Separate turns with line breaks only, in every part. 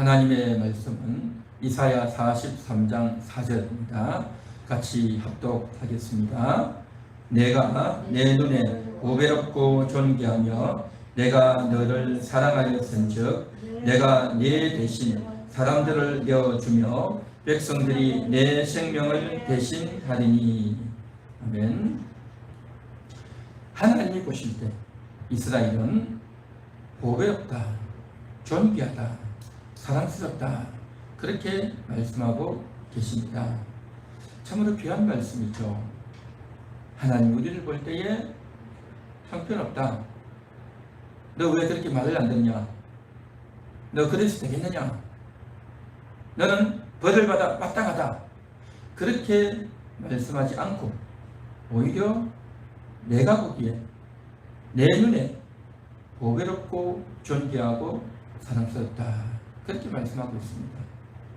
하나님의 말씀은 이사야 43장 4절입니다. 같이 합독하겠습니다. 내가 내 눈에 보배롭고 존귀하며 내가 너를 사랑하였은즉 내가 네 대신 사람들을 내어주며 백성들이 내 생명을 대신하리니 아멘. 하나님이 보실 때 이스라엘은 보배롭다, 존귀하다, 사랑스럽다 그렇게 말씀하고 계십니다. 참으로 귀한 말씀이죠. 하나님 우리를 볼 때에 형편없다. 너 왜 그렇게 말을 안 듣냐? 너 그래서 되겠느냐? 너는 벌을 받아 마땅하다. 그렇게 말씀하지 않고 오히려 내가 보기에 내 눈에 보배롭고 존귀하고 사랑스럽다. 그렇게 말씀하고 있습니다.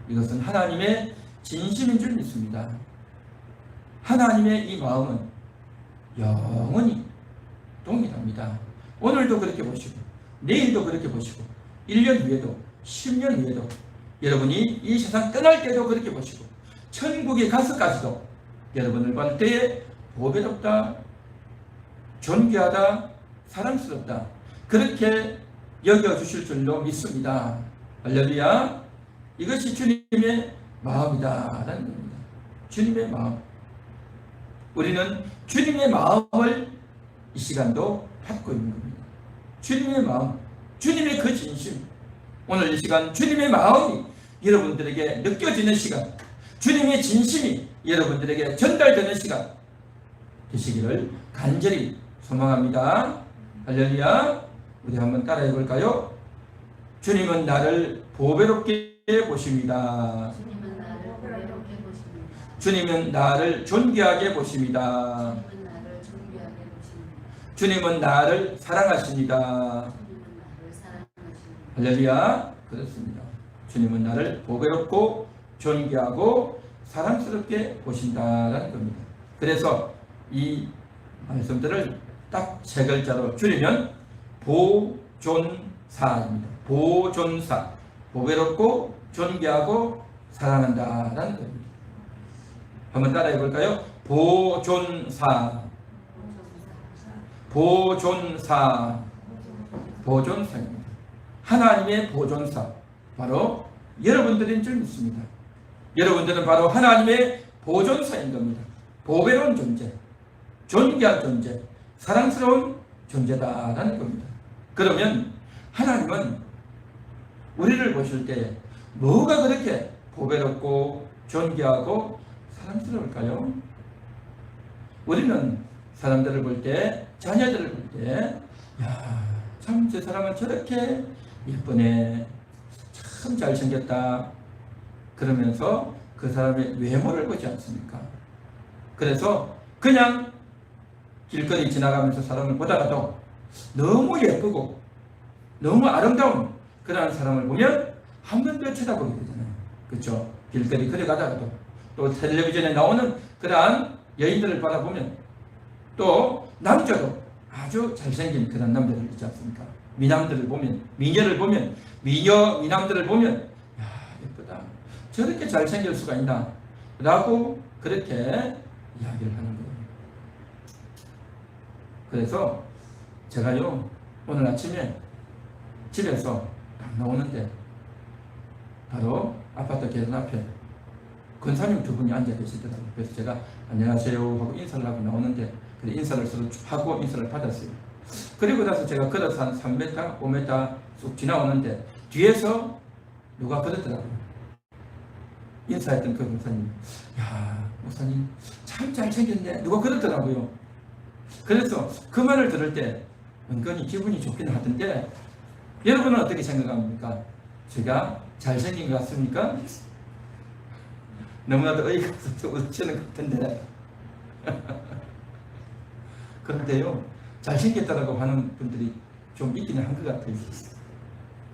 이것은 하나님의 진심인 줄 믿습니다. 하나님의 이 마음은 영원히 동일합니다. 오늘도 그렇게 보시고, 내일도 그렇게 보시고, 1년 후에도, 10년 후에도, 여러분이 이 세상 떠날 때도 그렇게 보시고, 천국에 가서까지도 여러분을 볼 때에 보배롭다, 존귀하다, 사랑스럽다. 그렇게 여겨주실 줄로 믿습니다. 할렐루야. 이것이 주님의 마음이다 라는 겁니다. 주님의 마음. 우리는 주님의 마음을 이 시간도 받고 있는 겁니다. 주님의 마음, 주님의 그 진심. 오늘 이 시간 주님의 마음이 여러분들에게 느껴지는 시간, 주님의 진심이 여러분들에게 전달되는 시간 되시기를 간절히 소망합니다. 할렐루야. 우리 한번 따라해 볼까요? 주님은 나를 보배롭게 보십니다.
주님은 나를 보배롭게 보십니다.
주님은 나를 존귀하게 보십니다.
주님은 나를 존귀하게 보십니다.
주님은 나를 사랑하십니다.
주님은 나를 사랑하십니다.
할렐루야. 그렇습니다. 주님은 나를 보배롭고 존귀하고 사랑스럽게 보신다라는 겁니다. 그래서 이 말씀들을 딱 세 글자로 줄이면 보존사입니다. 보존사. 보배롭고 존귀하고 사랑한다라는 겁니다. 한번 따라해 볼까요? 보존사. 보존사. 보존사입니다. 하나님의 보존사. 바로 여러분들인 줄 믿습니다. 여러분들은 바로 하나님의 보존사인 겁니다. 보배로운 존재, 존귀한 존재, 사랑스러운 존재다라는 겁니다. 그러면 하나님은 우리를 보실 때 뭐가 그렇게 보배롭고 존귀하고 사랑스러울까요? 우리는 사람들을 볼 때, 자녀들을 볼 때, 야, 참저 사람은 저렇게 예쁘네. 참 잘생겼다. 그러면서 그 사람의 외모를 보지 않습니까? 그래서 그냥 길거리 지나가면서 사람을 보다가도 너무 예쁘고 너무 아름다운 그러한 사람을 보면 한번더 쳐다보게 되잖아요. 그렇죠? 길거리 걸어가다가도 또 텔레비전에 나오는 그러한 여인들을 바라보면 또 남자도 아주 잘생긴 그런 남자들 있지 않습니까? 미남들을 보면 미녀를 보면 미녀 미남들을 보면 야 예쁘다 저렇게 잘생길 수가 있나 라고 그렇게 이야기를 하는 거예요. 그래서 제가요 오늘 아침에 집에서 딱 나오는데 바로 아파트 계단 앞에 권사님 두 분이 앉아 계시더라고요. 그래서 제가 안녕하세요 하고 인사를 하고 나오는데 그래 인사를 하고 인사를 받았어요. 그리고 나서 제가 걸어서 한 3m, 5m 쑥 지나오는데 뒤에서 누가 그러더라고요. 인사했던 그 목사님, 야 목사님 참 잘생겼네. 누가 그러더라고요. 그래서 그 말을 들을 때 은근히 기분이 좋긴 하던데 여러분은 어떻게 생각합니까? 제가 잘생긴 것 같습니까? 너무나도 어이가 없어서 웃치는 것 같은데 그런데요 잘생겼다라고 하는 분들이 좀 있기는 한것 같아요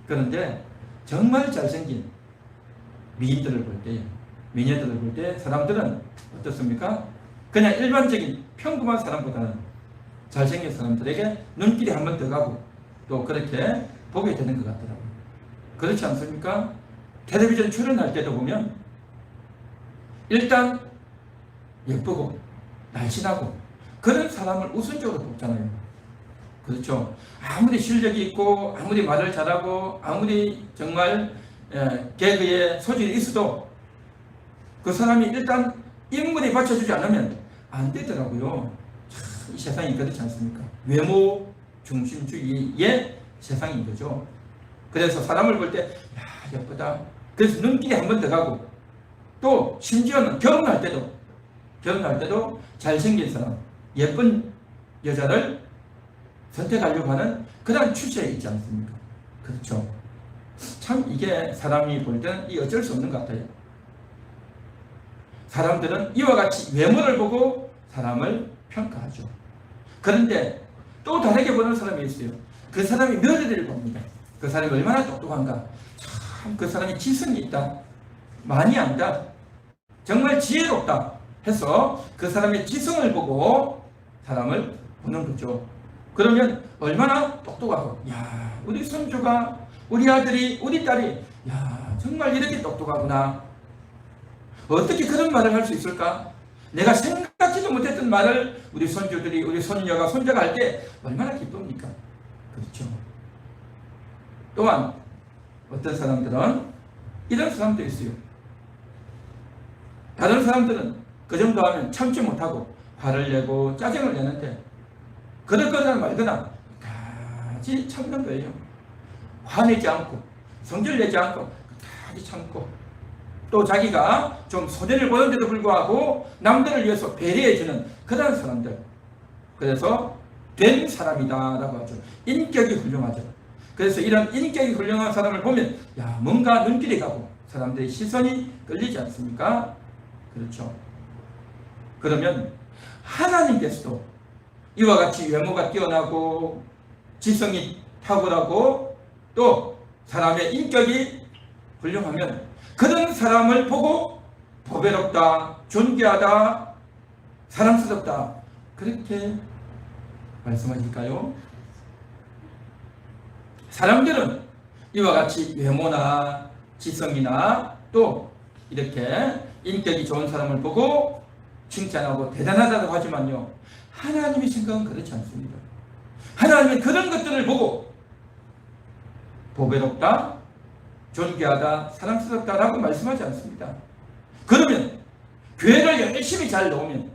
그런데 정말 잘생긴 미인들을 볼 때, 미녀들을 볼 때 사람들은 어떻습니까? 그냥 일반적인 평범한 사람보다는 잘생긴 사람들에게 눈길이 한 번 더 가고 또 그렇게 보게 되는 것 같더라고요. 그렇지 않습니까? 텔레비전 출연할 때도 보면 일단 예쁘고 날씬하고 그런 사람을 우선적으로 뽑잖아요. 그렇죠. 아무리 실력이 있고 아무리 말을 잘하고 아무리 정말 예, 개그에 소질이 있어도 그 사람이 일단 인물이 받쳐주지 않으면 안 되더라고요. 참, 이 세상이 그렇지 않습니까? 외모 중심주의의 세상인 거죠. 그래서 사람을 볼 때, 야, 예쁘다. 그래서 눈길이 한 번 더 가고, 또, 심지어는 결혼할 때도, 결혼할 때도 잘생긴 사람, 예쁜 여자를 선택하려고 하는 그런 추세에 있지 않습니까? 그렇죠. 참, 이게 사람이 볼 때는 이 어쩔 수 없는 것 같아요. 사람들은 이와 같이 외모를 보고 사람을 평가하죠. 그런데 또 다르게 보는 사람이 있어요. 그 사람이 며느리를 봅니다. 그 사람이 얼마나 똑똑한가. 참 그 사람이 지성이 있다. 많이 안다. 정말 지혜롭다. 해서 그 사람의 지성을 보고 사람을 보는 거죠. 그러면 얼마나 똑똑하고, 야, 우리 손주가, 우리 아들이, 우리 딸이, 야, 정말 이렇게 똑똑하구나. 어떻게 그런 말을 할 수 있을까? 내가 생각지도 못했던 말을 우리 손주들이, 우리 손녀가, 손자가 할 때 얼마나 기쁩니까? 그렇죠. 또한 어떤 사람들은 이런 사람도 있어요. 다른 사람들은 그 정도 하면 참지 못하고 화를 내고 짜증을 내는데 그렇거나 말거나 까지 참는 거예요. 화내지 않고 성질 내지 않고 까지 참고 또 자기가 좀 소대를 보는데도 불구하고 남들을 위해서 배려해주는 그런 사람들 그래서 된 사람이다라고 하죠. 인격이 훌륭하죠. 그래서 이런 인격이 훌륭한 사람을 보면 야 뭔가 눈길이 가고 사람들의 시선이 끌리지 않습니까? 그렇죠. 그러면 하나님께서도 이와 같이 외모가 뛰어나고 지성이 탁월하고 또 사람의 인격이 훌륭하면 그런 사람을 보고 보배롭다, 존귀하다, 사랑스럽다 그렇게 말씀하실까요? 사람들은 이와 같이 외모나 지성이나 또 이렇게 인격이 좋은 사람을 보고 칭찬하고 대단하다고 하지만요. 하나님의 생각은 그렇지 않습니다. 하나님은 그런 것들을 보고 보배롭다, 존귀하다, 사랑스럽다라고 말씀하지 않습니다. 그러면 교회를 열심히 잘 넣으면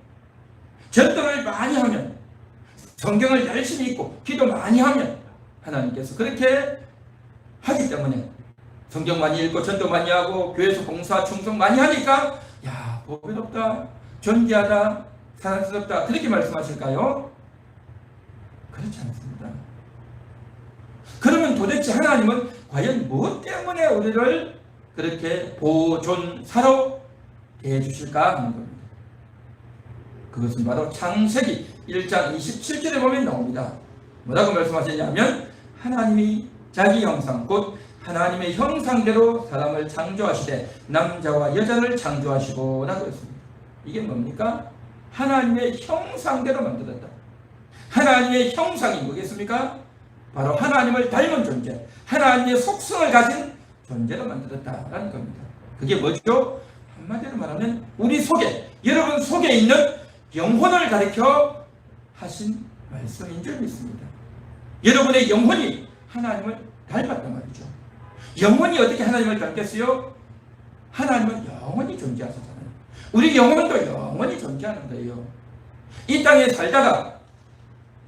전도를 많이 하면 성경을 열심히 읽고 기도 많이 하면 하나님께서 그렇게 하기 때문에 성경 많이 읽고 전도 많이 하고 교회에서 봉사 충성 많이 하니까 야 보배롭다 존귀하다 사랑스럽다 그렇게 말씀하실까요? 그렇지 않습니다. 그러면 도대체 하나님은 과연 무엇 때문에 우리를 그렇게 보존사로 대해 주실까 하는 겁니다. 그것은 바로 창세기 1장 27절에 보면 나옵니다. 뭐라고 말씀하셨냐면 하나님이 자기 형상 곧 하나님의 형상대로 사람을 창조하시되 남자와 여자를 창조하시고 라고 했습니다. 이게 뭡니까? 하나님의 형상대로 만들었다. 하나님의 형상이 뭐겠습니까? 바로 하나님을 닮은 존재, 하나님의 속성을 가진 존재로 만들었다라는 겁니다. 그게 뭐죠? 한마디로 말하면 우리 속에, 여러분 속에 있는 영혼을 가리켜 하신 말씀인 줄 믿습니다. 여러분의 영혼이 하나님을 닮았단 말이죠. 영혼이 어떻게 하나님을 닮겠어요? 하나님은 영원히 존재하시잖아요. 우리 영혼도 영원히 존재하는 거예요. 이 땅에 살다가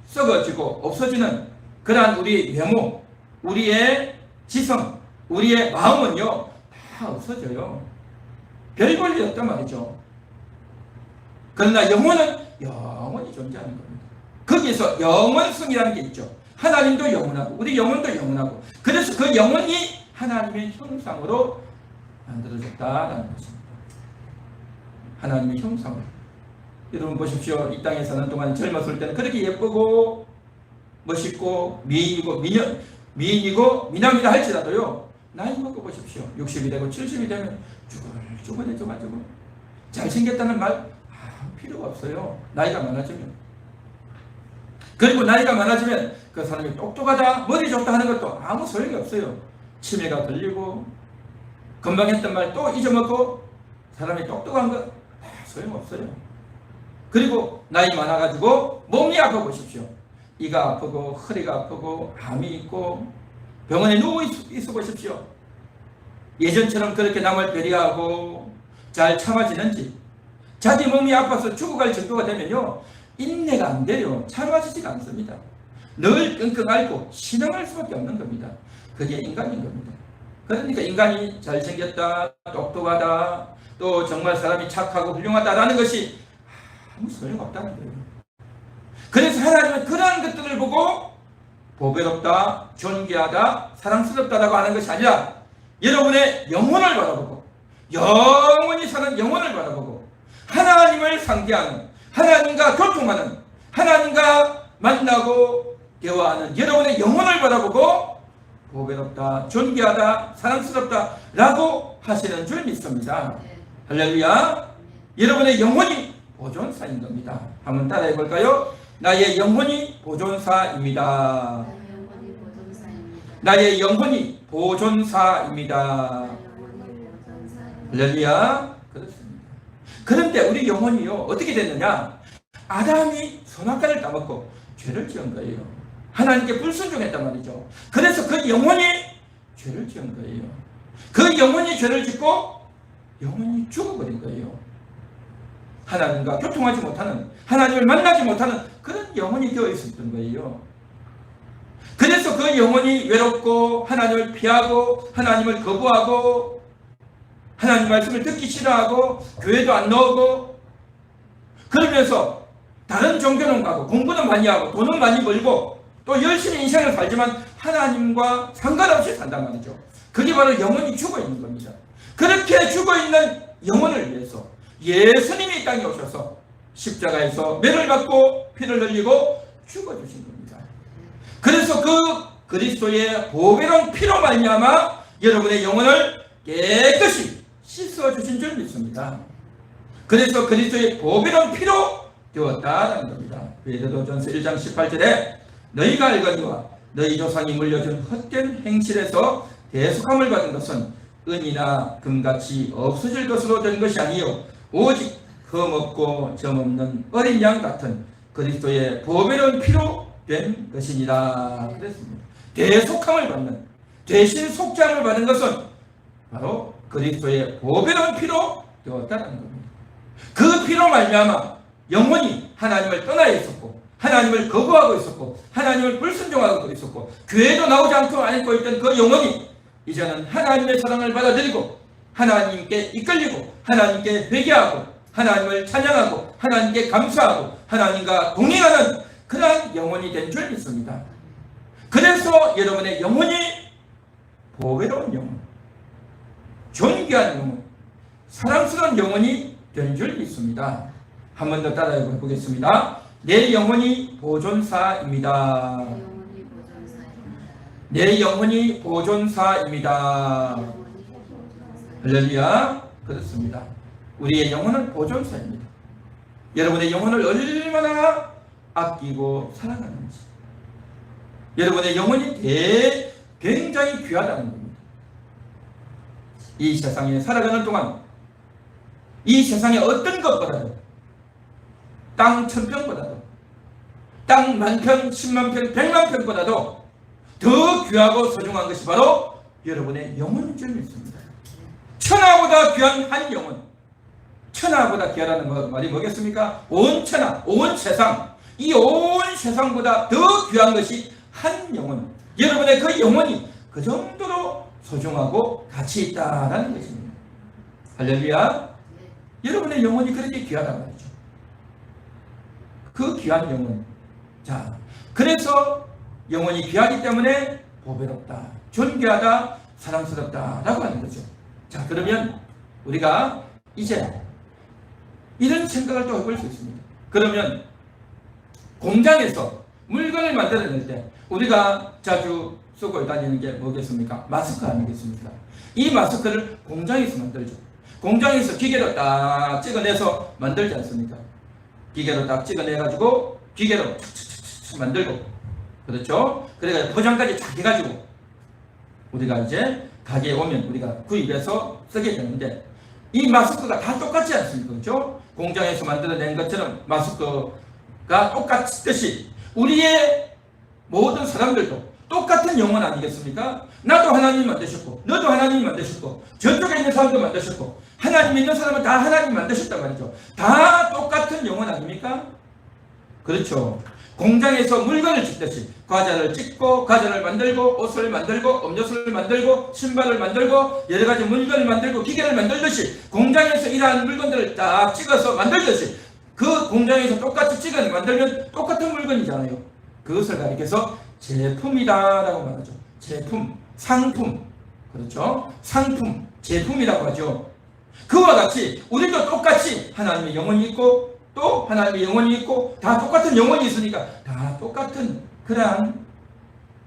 썩어지고 없어지는 그러한 우리 외모, 우리의 지성, 우리의 마음은요, 다 없어져요. 별볼일 없단 말이죠. 그러나 영혼은 영원히 존재하는 겁니다. 거기서 영원성이라는 게 있죠. 하나님도 영원하고 우리 영혼도 영원하고 그래서 그 영혼이 하나님의 형상으로 만들어졌다라는 것입니다. 하나님의 형상으로. 여러분 보십시오. 이 땅에 사는 동안 젊었을 때는 그렇게 예쁘고 멋있고 미인이고 미녀, 미인이고 미남이다 할지라도요. 나이 먹고 보십시오. 60이 되고 70이 되면 쭈글쭈글해져가지고 잘생겼다는 말 아무 필요가 없어요. 나이가 많아지면. 그리고 나이가 많아지면 그 사람이 똑똑하다, 머리 좋다 하는 것도 아무 소용이 없어요. 치매가 걸리고 금방 했던 말 또 잊어먹고 사람이 똑똑한 거 아, 소용없어요. 그리고 나이 많아가지고 몸이 아파 보십시오. 이가 아프고 허리가 아프고 암이 있고 병원에 누워 있, 있어 보십시오. 예전처럼 그렇게 남을 배려하고 잘 참아지는지 자기 몸이 아파서 죽어갈 정도가 되면요 인내가 안 돼요. 참아지지가 않습니다. 늘 끙끙 앓고 신앙할 수밖에 없는 겁니다. 그게 인간인 겁니다. 그러니까 인간이 잘생겼다 똑똑하다 또 정말 사람이 착하고 훌륭하다라는 것이 아무 소용없다는 거예요. 그래서 하나님은 그러한 것들을 보고 보배롭다 존귀하다 사랑스럽다라고 하는 것이 아니라 여러분의 영혼을 바라보고 영원히 사는 영혼을 바라보고 하나님을 상대하는 하나님과 교통하는 하나님과 만나고 대화하는 여러분의 영혼을 바라보고 보배롭다 존귀하다 사랑스럽다 라고 하시는 줄 믿습니다
네.
할렐루야 여러분의 영혼이 보존사인 겁니다 한번 따라해 볼까요. 나의 영혼이 보존사입니다
나의 영혼이 보존사입니다.
할렐루야. 그런데 우리 영혼이요, 어떻게 됐느냐? 아담이 선악과를 따먹고 죄를 지은 거예요. 하나님께 불순종했단 말이죠. 그래서 그 영혼이 죄를 지은 거예요. 그 영혼이 죄를 짓고 영혼이 죽어버린 거예요. 하나님과 교통하지 못하는, 하나님을 만나지 못하는 그런 영혼이 되어 있었던 거예요. 그래서 그 영혼이 외롭고 하나님을 피하고 하나님을 거부하고 하나님 말씀을 듣기 싫어하고 교회도 안 나오고 그러면서 다른 종교는 가고 공부는 많이 하고 돈은 많이 벌고 또 열심히 인생을 살지만 하나님과 상관없이 산단 말이죠. 그게 바로 영혼이 죽어 있는 겁니다. 그렇게 죽어 있는 영혼을 위해서 예수님이 이 땅에 오셔서 십자가에서 매를 받고 피를 흘리고 죽어 주신 겁니다. 그래서 그 그리스도의 보배로운 피로 말미암아 여러분의 영혼을 깨끗이 씻어 주신 줄 믿습니다. 그래서 그리스도의 보배로운 피로 되었다라는 겁니다. 베드로전서 1장 18절에 너희가 알거니와 너희 조상이 물려준 헛된 행실에서 대속함을 받은 것은 은이나 금같이 없어질 것으로 된 것이 아니요 오직 흠없고 점없는 어린 양 같은 그리스도의 보배로운 피로 된 것이니라 그랬습니다. 대속함을 받는 대신 속죄함을 받은 것은 바로 그리스도의 보배로운 피로 되었다는 겁니다. 그 피로 말미암아 영혼이 하나님을 떠나 있었고 하나님을 거부하고 있었고 하나님을 불순종하고 있었고 교회도 나오지 않고 안고 있던 그 영혼이 이제는 하나님의 사랑을 받아들이고 하나님께 이끌리고 하나님께 회개하고 하나님을 찬양하고 하나님께 감사하고 하나님과 동행하는 그러한 영혼이 된 줄 믿습니다. 그래서 여러분의 영혼이 보배로운 영혼, 존귀한 영혼, 사랑스러운 영혼이 된줄 믿습니다. 한 번 더 따라해 보겠습니다. 내 영혼이 보존사입니다.
내 영혼이 보존사입니다.
할렐루야. 그렇습니다. 우리의 영혼은 보존사입니다. 여러분의 영혼을 얼마나 아끼고 사랑하는지. 여러분의 영혼이 대, 굉장히 귀하다는 겁니다. 이 세상에 살아가는 동안 이 세상의 어떤 것보다도 땅 천평보다도 땅 만평, 십만 평, 백만 평보다도 더 귀하고 소중한 것이 바로 여러분의 영혼인 줄 믿습니다. 천하보다 귀한 한 영혼. 천하보다 귀하다는 거- 말이 뭐겠습니까? 온 천하, 온 세상. 이 온 세상보다 더 귀한 것이 한 영혼. 여러분의 그 영혼이 그 정도로 소중하고 가치 있다라는 것입니다. 할렐루야.
네.
여러분의 영혼이 그렇게 귀하단 말이죠. 그 귀한 영혼. 자, 그래서 영혼이 귀하기 때문에 보배롭다, 존귀하다, 사랑스럽다라고 하는 거죠. 자, 그러면 우리가 이제 이런 생각을 또 해볼 수 있습니다. 그러면 공장에서 물건을 만들어낼 때 우리가 자주 쓰고 다니는 게 뭐겠습니까? 마스크 아니겠습니까? 이 마스크를 공장에서 만들죠. 공장에서 기계로 딱 찍어내서 만들지 않습니까? 기계로 딱 찍어내가지고 기계로 만들고 그렇죠? 그래가 포장까지 쫙 해가지고 우리가 이제 가게에 오면 우리가 구입해서 쓰게 되는데 이 마스크가 다 똑같지 않습니까? 그렇죠? 공장에서 만들어낸 것처럼 마스크가 똑같듯이 우리의 모든 사람들도 똑같은 영혼 아니겠습니까? 나도 하나님 만드셨고 너도 하나님 만드셨고 저쪽에 있는 사람도 만드셨고 하나님 믿는 사람은 다 하나님 만드셨단 말이죠. 다 똑같은 영혼 아닙니까? 그렇죠. 공장에서 물건을 찍듯이 과자를 찍고 과자를 만들고 옷을 만들고 음료수를 만들고 신발을 만들고 여러 가지 물건을 만들고 기계를 만들듯이 공장에서 이러한 물건들을 딱 찍어서 만들듯이 그 공장에서 똑같이 찍어 만들면 똑같은 물건이잖아요. 그것을 가리켜서 제품이다라고 말하죠. 제품, 상품, 그렇죠? 상품, 제품이라고 하죠. 그와 같이 우리도 똑같이 하나님의 영혼이 있고 또 하나님의 영혼이 있고 다 똑같은 영혼이 있으니까 다 똑같은 그러한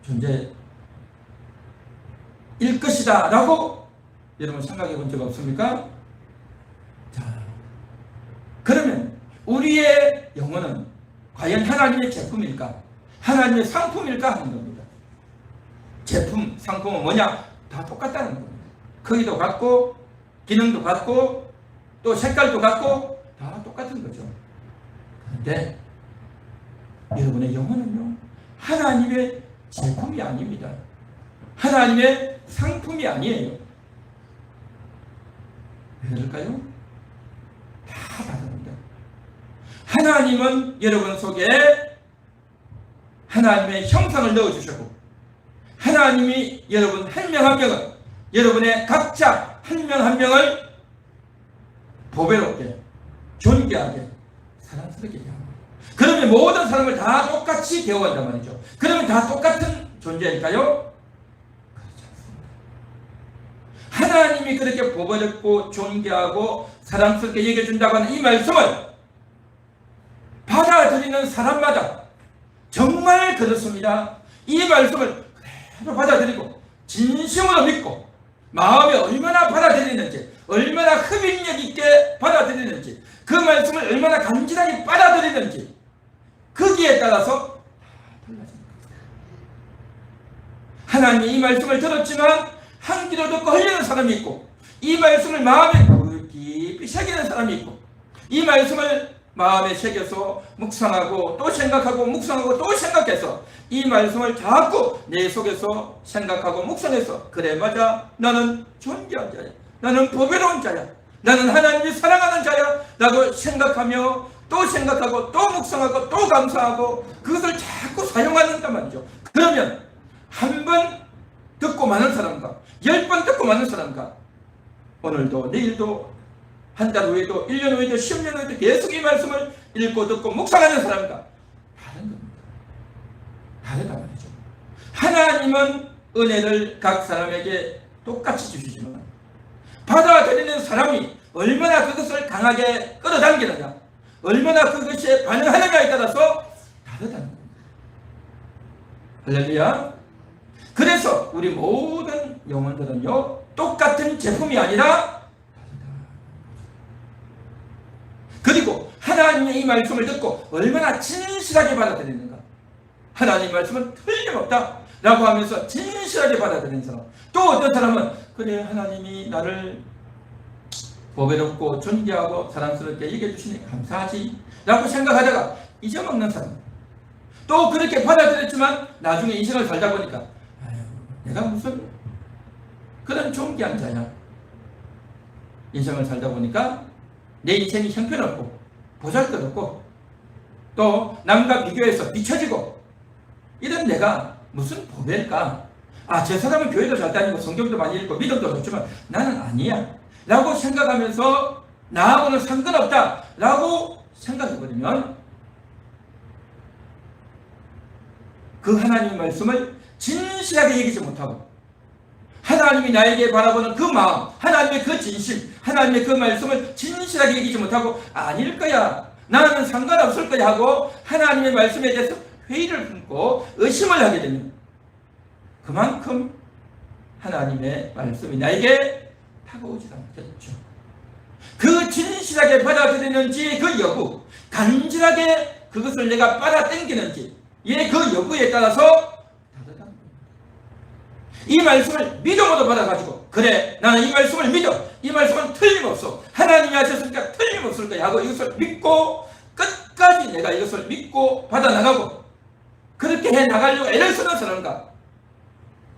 존재일 것이다 라고 여러분 생각해 본 적 없습니까? 자, 그러면 우리의 영혼은 과연 하나님의 제품일까? 하나님의 상품일까 하는 겁니다. 제품, 상품은 뭐냐? 다 똑같다는 겁니다. 크기도 같고 기능도 같고 또 색깔도 같고 다 똑같은 거죠. 그런데 여러분의 영혼은요 하나님의 제품이 아닙니다. 하나님의 상품이 아니에요. 왜 그럴까요? 다 다릅니다. 하나님은 여러분 속에 하나님의 형상을 넣어주셨고 하나님이 여러분 한 명한 명은 여러분의 각자 한명한 명을 보배롭게 존귀하게 사랑스럽게 대합니다. 그러면 모든 사람을 다 똑같이 대우한단 말이죠. 그러면 다 똑같은 존재일까요? 그렇지 않습니다. 하나님이 그렇게 보배롭고 존귀하고 사랑스럽게 얘기해준다고 하는 이 말씀을 받아들이는 사람마다 정말 그렇습니다. 이 말씀을 그대로 받아들이고 진심으로 믿고 마음에 얼마나 받아들이는지 얼마나 흡입력 있게 받아들이는지 그 말씀을 얼마나 간절하게 받아들이는지 거기에 따라서. 하나님이 이 말씀을 들었지만 한 귀로 듣고 흘리는 사람이 있고 이 말씀을 마음에 깊이 새기는 사람이 있고 이 말씀을 마음에 새겨서 묵상하고 또 생각하고 묵상하고 또 생각해서 이 말씀을 자꾸 내 속에서 생각하고 묵상해서 그래 맞아 나는 존귀한 자야. 나는 보배로운 자야. 나는 하나님이 사랑하는 자야. 라고 생각하며 또 생각하고 또 묵상하고 또 감사하고 그것을 자꾸 사용하는단 말이죠. 그러면 한 번 듣고 많은 사람과 열 번 듣고 많은 사람과 오늘도 내일도 한 달 후에도 1년 후에도 10년 후에도 계속 이 말씀을 읽고 듣고 묵상하는 사람과 다른 겁니다. 다르다 말이죠. 하나님은 은혜를 각 사람에게 똑같이 주시지만 받아들이는 사람이 얼마나 그것을 강하게 끌어당기느냐 얼마나 그것에 반응하느냐에 따라서 다르다는 겁니다. 할렐루야. 그래서 우리 모든 영혼들은요 똑같은 제품이 아니라 그리고 하나님의 이 말씀을 듣고 얼마나 진실하게 받아들이는가. 하나님 말씀은 틀림없다. 라고 하면서 진실하게 받아들이는 사람. 또 어떤 사람은, 그래, 하나님이 나를 보배롭고 존귀하고 사랑스럽게 얘기해 주시니 감사하지. 라고 생각하다가 잊어먹는 사람. 또 그렇게 받아들였지만 나중에 인생을 살다 보니까, 아유, 내가 무슨 그런 존귀한 자야. 인생을 살다 보니까 내 인생이 형편없고 보잘것 없고 또 남과 비교해서 비춰지고 이런 내가 무슨 보배일까? 아, 저 사람은 교회도 잘 다니고 성경도 많이 읽고 믿음도 좋지만 나는 아니야. 라고 생각하면서 나하고는 상관없다. 라고 생각해버리면 그 하나님의 말씀을 진실하게 얘기하지 못하고 하나님이 나에게 바라보는 그 마음, 하나님의 그 진심, 하나님의 그 말씀을 진실하게 얘기하지 못하고 아닐 거야. 나는 상관없을 거야 하고 하나님의 말씀에 대해서 회의를 품고 의심을 하게 되면 그만큼 하나님의 말씀이 나에게 다가오지 않겠죠. 그 진실하게 받아들이는지 그 여부, 간절하게 그것을 내가 빨아당기는지, 예, 그 여부에 따라서. 이 말씀을 믿음으로 받아가지고 그래 나는 이 말씀을 믿어. 이 말씀은 틀림없어. 하나님이 하셨으니까 틀림없을 거야 하고 이것을 믿고 끝까지 내가 이것을 믿고 받아나가고 그렇게 해 나가려고 애를 쓰는 사람과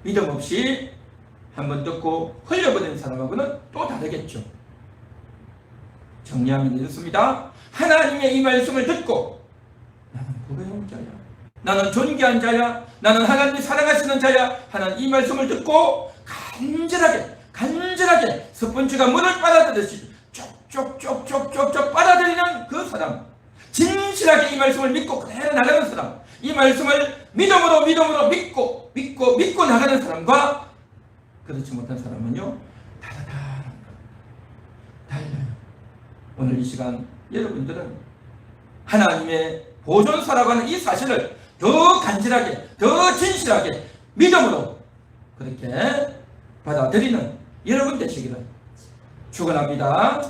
믿음 없이 한번 듣고 흘려버리는 사람하고는 또 다르겠죠. 정리하면 이렇습니다. 하나님의 이 말씀을 듣고 나는 부러운 자야 나는 존귀한 자야. 나는 하나님이 사랑하시는 자야. 하는 이 말씀을 듣고 간절하게 간절하게 스펀지가 물을 빨아들듯이 쪽쪽쪽쪽쪽쪽 빨아들이는 그 사람. 진실하게 이 말씀을 믿고 그대로 나가는 사람. 이 말씀을 믿음으로 믿음으로 믿고 믿고 믿고 나가는 사람과 그렇지 못한 사람은요 다르다. 달라요. 오늘 이 시간 여러분들은 하나님의 보존사라고 하는 이 사실을 더 간절하게, 더 진실하게 믿음으로 그렇게 받아들이는 여러분 되시기를 축원합니다.